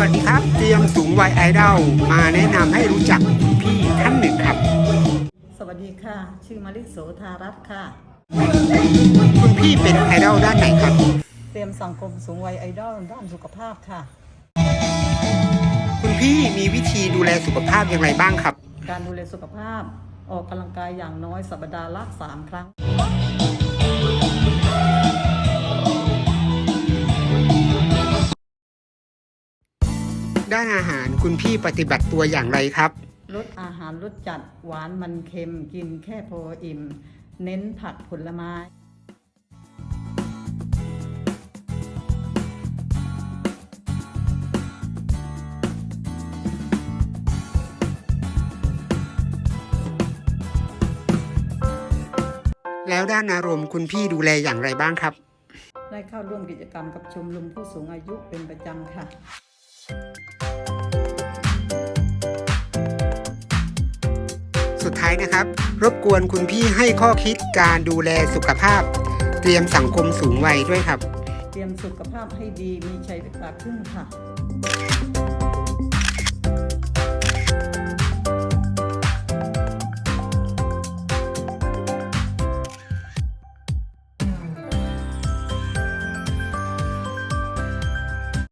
วัสดีครับ เตรียมสูงวัยไอดอลมาแนะนำให้รู้จักคุณพี่ท่านหนึ่งครับ สวัสดีค่ะ ชื่อมาริโสธารัตน์ค่ะ คุณพี่เป็นไอดอลด้านไหนครับ เตรียมสังคมสูงวัยไอดอลด้านสุขภาพค่ะ คุณพี่มีวิธีดูแลสุขภาพอย่างไรบ้างครับ การดูแลสุขภาพ ออกกำลังกายอย่างน้อยสัปดาห์ละสามครั้ง ด้านอาหารคุณพี่ปฏิบัติตัวอย่างไรครับลดอาหารลดจัดหวานมันเค็มกินแค่พออิ่ม เน้นผักผลไม้ แล้วด้านอารมณ์คุณพี่ดูแลอย่างไรบ้างครับ ได้เข้าร่วมกิจกรรมกับชมรมผู้สูงอายุเป็นประจำค่ะ สุดท้ายนะครับ รบกวนคุณพี่ให้ข้อคิดการดูแลสุขภาพ เตรียมสังคมสูงวัยด้วยครับ เตรียมสุขภาพให้ดีมีชัยไปกว่าครึ่งค่ะ